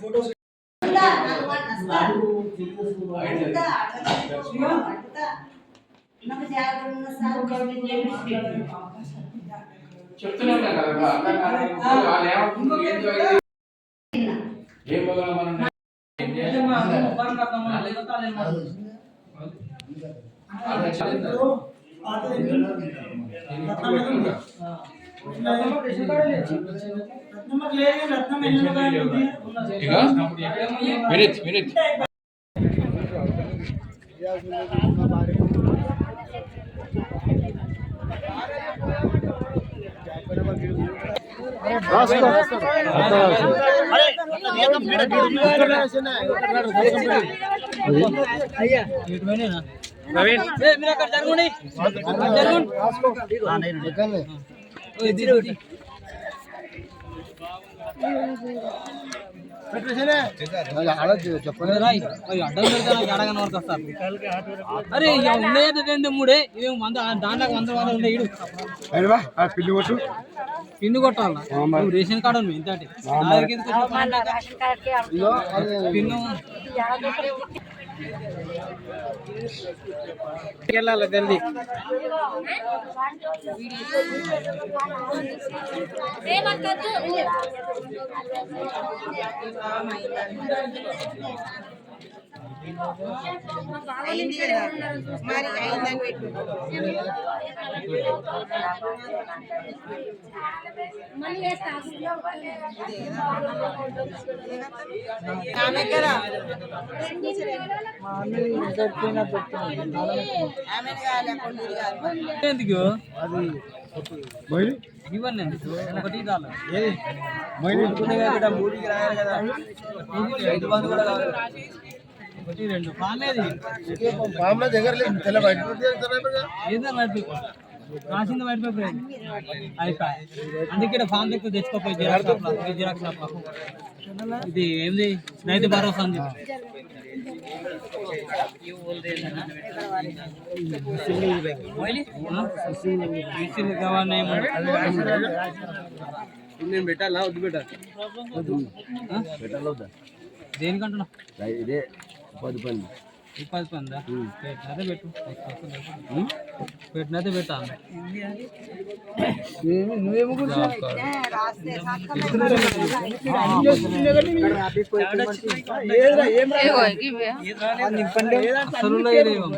Photos చెప్తున్నాం కదా ఏం పోగలం మనం అదే ఇక మినిట్ మినిట్ అడ్డం అరే రెండు మూడే. ఇవి దాంట్లో వంద వంద పిల్లి కొట్టు. పిన్ను కొట్టాల రేషన్ కార్డు ఉంది ఎంత అంటే వెళ్ళాలి దగ్గరికి మరి అయిందని పెట్టు ఆమె కదా కాదు కాదు ఎందుకు మైలి ఇవన్నీ ఒకటి మూడుకి రాయాలి కదా ఐదు మంది కూడా కావాలి మామూలు దగ్గర తెల్ల వైట్ పేపర్ రాసింది వైట్ పేపర్? అయిపోయి అందుకే ఇక్కడ ఫామ్ దగ్గర తెచ్చుకోపోయి జిరాక్స్ జిరాక్స్. ఇది ఏంది? రైతు భరోసా ఏమన్నా? నేను పెట్టాలా వద్దు పెట్టాలి దేనికంటున్నా ఇదే పది పని ఉపాధి పొందా పెట్టినదే పెట్టు. పెట్టినదే పెట్టా నువ్వేమో రాస్తే అసలు లేదేమో.